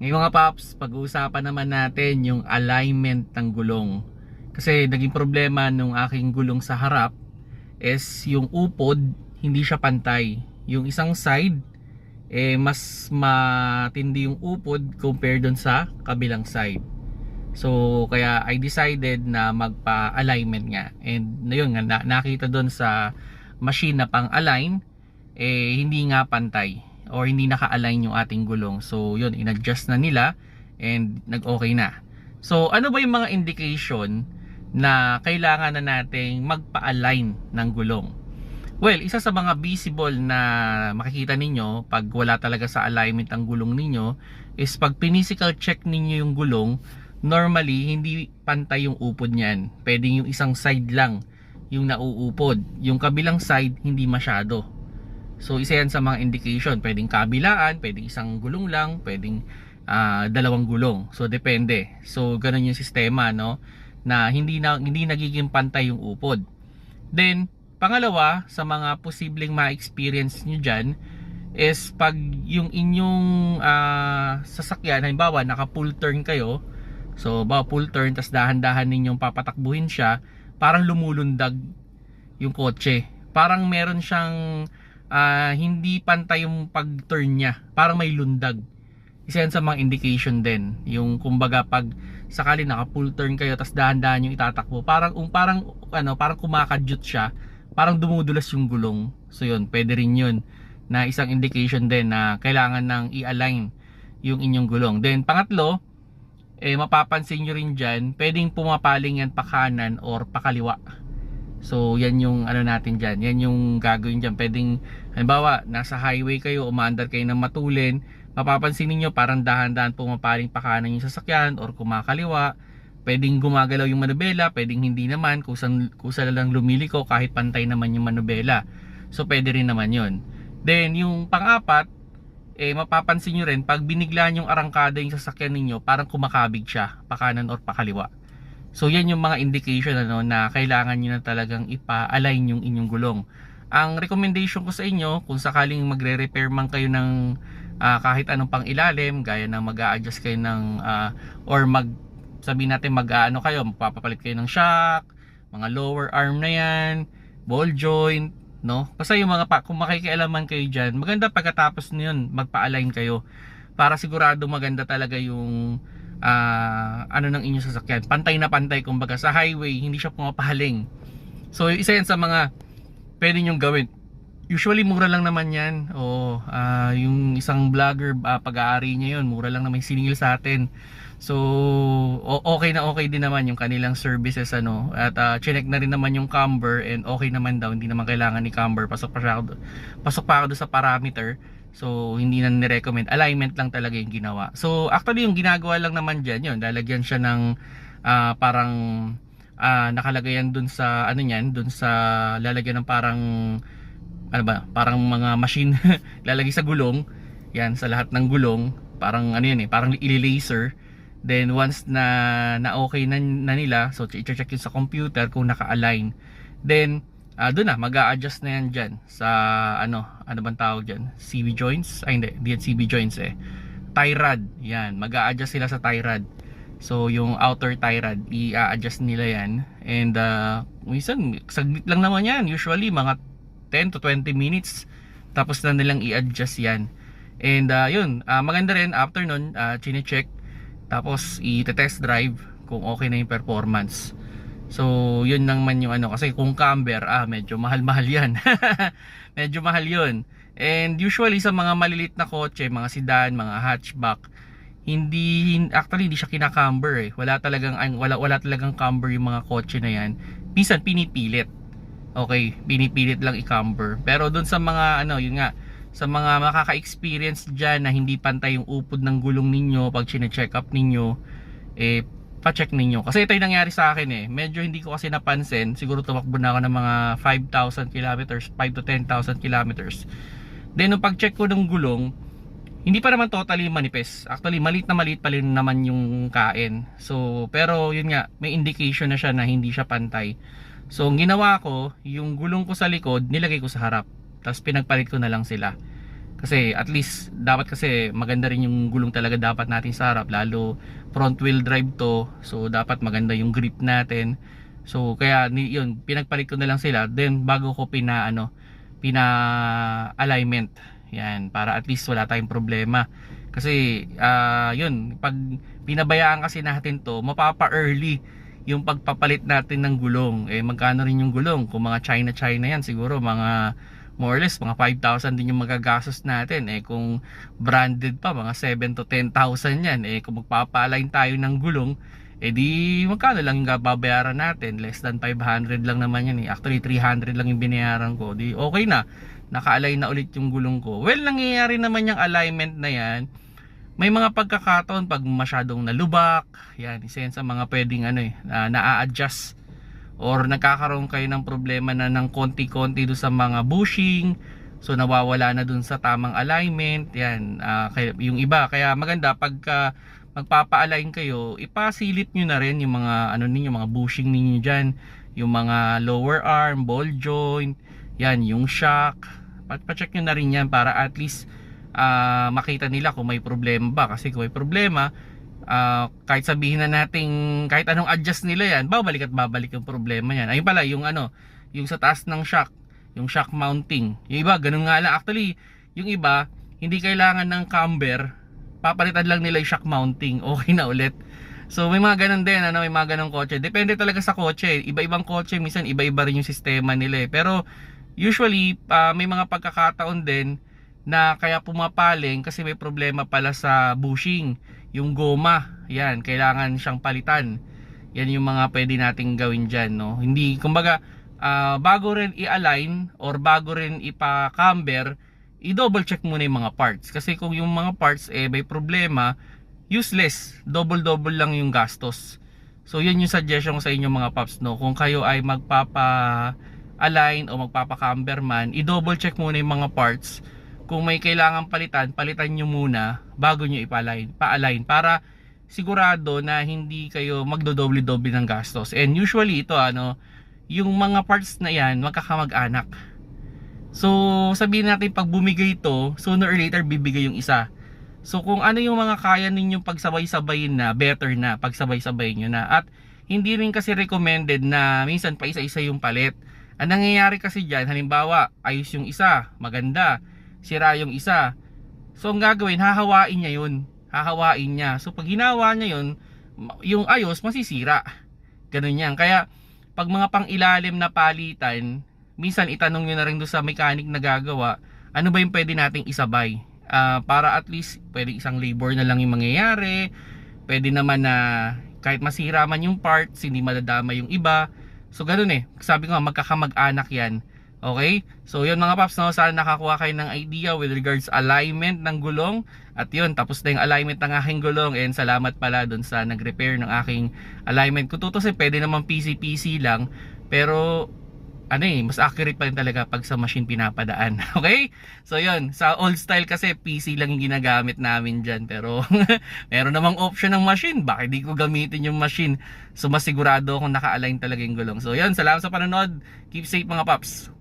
Ngayon mga paps, pag-uusapan naman natin yung alignment ng gulong. Kasi naging problema nung aking gulong sa harap is yung upod, hindi siya pantay. Yung isang side, eh mas matindi yung upod compared dun sa kabilang side. So kaya I decided na magpa-alignment nga. And yun nga na, nakita doon sa machine na pang-align eh hindi nga pantay or hindi naka-align yung ating gulong. So yun in-adjust na nila and nag-okay na. So ano ba yung mga indication na kailangan na nating magpa-align ng gulong? Well, isa sa mga visible na makikita ninyo pag wala talaga sa alignment ang gulong ninyo is pag pinisical check ninyo yung gulong, normally hindi pantay yung upod niyan. Pwedeng yung isang side lang yung nauupod. Yung kabilang side hindi masyado. So isa yan sa mga indication. Pwedeng kabilaan, pwedeng isang gulong lang, pwedeng ah, dalawang gulong. So depende. So ganun yung sistema no na hindi na hindi nagiging pantay yung upod. Then pangalawa sa mga posibleng ma-experience nyo dyan is pag yung inyong ah, sasakyan halimbawa naka full turn kayo so ba full turn tas dahan-dahan ninyong papatakbuhin siya parang lumulundag yung kotse parang meron siyang ah, hindi pantay yung pag-turn niya. Parang may lundag. Isa yan sa mga indication din. Yung kumbaga pag sakali naka full turn kayo tas dahan-dahan yung itatakbo. Parang um, parang ano parang kumakadyot siya. Parang dumudulas yung gulong. So yun pwede rin yun na isang indication din na kailangan nang i-align yung inyong gulong. Then pangatlo eh mapapansin nyo rin dyan pwedeng pumapaling yan pa kanan or pa kaliwa so yan yung ano natin dyan. Yan yung gagawin dyan. Pwedeng halimbawa nasa highway kayo umaandar kayo ng matulin mapapansin niyo parang dahan-dahan pumapaling pa kanan yung sasakyan or kumakaliwa pwedeng gumagalaw yung manubela pwedeng hindi naman kusan kusa lang lumiliko kahit pantay naman yung manubela. So pwede rin naman yon then yung pang-apat eh mapapansin nyo rin pag biniglaan yung arangkada yung sasakyan ninyo parang kumakabig siya pa kanan or pa kaliwa so yan yung mga indication ano, na kailangan nyo na talagang ipa-align yung inyong gulong. Ang recommendation ko sa inyo kung sakaling magre-repair man kayo ng ah, kahit anong pang ilalim gaya ng mag adjust kayo ng ah, or mag sabihin natin mag ano kayo magpapapalit kayo ng shock mga lower arm na yan ball joint no? Basta yung mga pa, kung makikialaman kayo dyan maganda pagkatapos niyon magpa-align kayo. Para sigurado maganda talaga yung ah, ano ng inyong sasakyan pantay na pantay kumbaga sa highway hindi siya pumapahaling so isa yan sa mga pwede nyong gawin Usually mura lang naman yan. O ah, yung isang vlogger ah, pag-aari niya yun, mura lang naman siningil sa atin. So okay na okay din naman yung kanilang services ano. At ah, chinek na rin naman yung camber and okay naman daw, hindi naman kailangan ni camber. Pasok pa ako pasok pa ako sa parameter. So hindi na ni-recommend. Alignment lang talaga yung ginawa. So actually yung ginagawa lang naman diyan yun, lalagyan siya ng ah, parang ah, nakalagay yan dun sa ano niyan, dun sa lalagyan ng parang ano ba, parang mga machine lalagay sa gulong. Yan, sa lahat ng gulong, parang ano yun eh, parang ili-laser. Then once na na okay na, na nila, so i-check yun sa computer kung naka-align. Then ah doon na mag-a-adjust na yan diyan sa ano, ano bang tawag diyan? CB joints? Ay hindi, di CB joints eh. Tie rod. Yan, mag-a-adjust sila sa tie rod. So yung outer tie rod, i-adjust nila yan. And uh, minsan, saglit lang naman yan. Usually mga 10 to 20 minutes tapos na nilang i-adjust yan and uh, yun uh, maganda rin after nun uh, chine-check tapos i-test drive kung okay na yung performance so yun lang man yung ano kasi kung camber ah medyo mahal-mahal yan medyo mahal yun. And usually sa mga malilit na kotse mga sedan mga hatchback hindi hin- actually hindi siya kinacamber eh. Wala talagang ang- wala wala talagang camber yung mga kotse na yan. Minsan pinipilit. Okay, pinipilit lang i-camber. Pero doon sa mga ano, yun nga, sa mga makaka-experience diyan na hindi pantay yung upod ng gulong ninyo pag chine-check up ninyo, eh pa-check ninyo. Kasi ito yung nangyari sa akin eh. Medyo hindi ko kasi napansin. Siguro tumakbo na ako ng mga 5,000 kilometers, 5 to 10,000 kilometers. Then nung pag-check ko ng gulong, hindi pa naman totally manipis. Actually, maliit na maliit pa rin naman yung kain. So, pero yun nga, may indication na siya na hindi siya pantay. So, ang ginawa ko, yung gulong ko sa likod, nilagay ko sa harap. Tapos pinagpalit ko na lang sila. Kasi at least dapat kasi maganda rin yung gulong talaga dapat natin sa harap lalo front wheel drive to. So dapat maganda yung grip natin. So kaya yun pinagpalit ko na lang sila then bago ko pina ano pina alignment. Yan para at least wala tayong problema. Kasi ah yun pag pinabayaan kasi natin to mapapa-early yung pagpapalit natin ng gulong. Eh magkano rin yung gulong? Kung mga China China yan siguro mga more or less mga 5,000 din yung magagastos natin. Eh kung branded pa mga 7 to 10,000 yan. Eh kung magpapa-align tayo ng gulong eh di magkano lang yung babayaran natin? Less than 500 lang naman yan eh. Actually 300 lang yung binayaran ko. Di okay na. Naka-align na ulit yung gulong ko. Well nangyayari naman yung alignment na yan. May mga pagkakataon pag masyadong nalubak yan isa yan sa mga pwedeng ano eh na, na-adjust or nagkakaroon kayo ng problema na ng konti-konti do sa mga bushing. So nawawala na dun sa tamang alignment. Yan kaya, yung iba. Kaya maganda pagka magpapa-align kayo ipasilip nyo na rin yung mga ano ninyo mga bushing ninyo diyan yung mga lower arm ball joint yan yung shock. Pa- pa-check nyo na rin yan para at least ah, makita nila kung may problema ba. Kasi kung may problema ah, kahit sabihin na nating kahit anong adjust nila yan, babalik at babalik yung problema yan. Ayun pala, yung ano, yung sa taas ng shock, yung shock mounting. Yung iba, ganun nga lang. Actually, yung iba, hindi kailangan ng camber, papalitan lang nila yung shock mounting. Okay na ulit. So may mga ganun din, ano, may mga ganung kotse. Depende talaga sa kotse. Iba-ibang kotse, minsan iba-iba rin yung sistema nila eh. Pero usually, ah, may mga pagkakataon din na kaya pumapaling kasi may problema pala sa bushing yung goma, yan, kailangan siyang palitan. Yan yung mga pwede nating gawin dyan, no? Hindi, kumbaga, ah, bago rin i-align or bago rin ipa-camber, i-double check muna yung mga parts. Kasi kung yung mga parts eh may problema, useless. Double-double lang yung gastos. So, yun yung suggestion ko sa inyo mga paps, no? Kung kayo ay magpapa-align o magpapa-camber man, i-double check muna yung mga parts kung may kailangan palitan, palitan nyo muna bago nyo ipa-align, pa-align para sigurado na hindi kayo magdodoble-doble ng gastos. And usually ito ano, yung mga parts na yan magkakamag-anak. So sabihin natin pag bumigay ito, sooner or later bibigay yung isa. So kung ano yung mga kaya ninyong pagsabay-sabayin na, better na pagsabay-sabayin nyo na. At hindi rin kasi recommended na minsan pa isa-isa yung palit. Ang nangyayari kasi dyan, halimbawa, ayos yung isa, maganda sira yung isa. So ang gagawin, hahawain niya yun. Hahawain niya. So pag hinawa niya yun, yung ayos masisira. Ganun yan. Kaya pag mga pang ilalim na palitan, minsan itanong nyo na rin doon sa mechanic na gagawa, ano ba yung pwede nating isabay? Ah, para at least pwede isang labor na lang yung mangyayari. Pwede naman na kahit masira man yung parts, hindi madadama yung iba. So ganun eh. Sabi ko nga magkakamag-anak yan. Okay? So yun mga paps, no? sana nakakuha kayo ng idea with regards alignment ng gulong. At yun, tapos na yung alignment ng aking gulong. And salamat pala dun sa nag-repair ng aking alignment. Kung tutusin, pwede naman PC-PC lang. Pero ano eh, mas accurate pa rin talaga pag sa machine pinapadaan. Okay? So yun, sa old style kasi PC lang yung ginagamit namin dyan. Pero meron namang option ng machine. Bakit di ko gamitin yung machine? So mas sigurado akong naka-align talaga yung gulong. So yun, salamat sa panonood. Keep safe mga paps.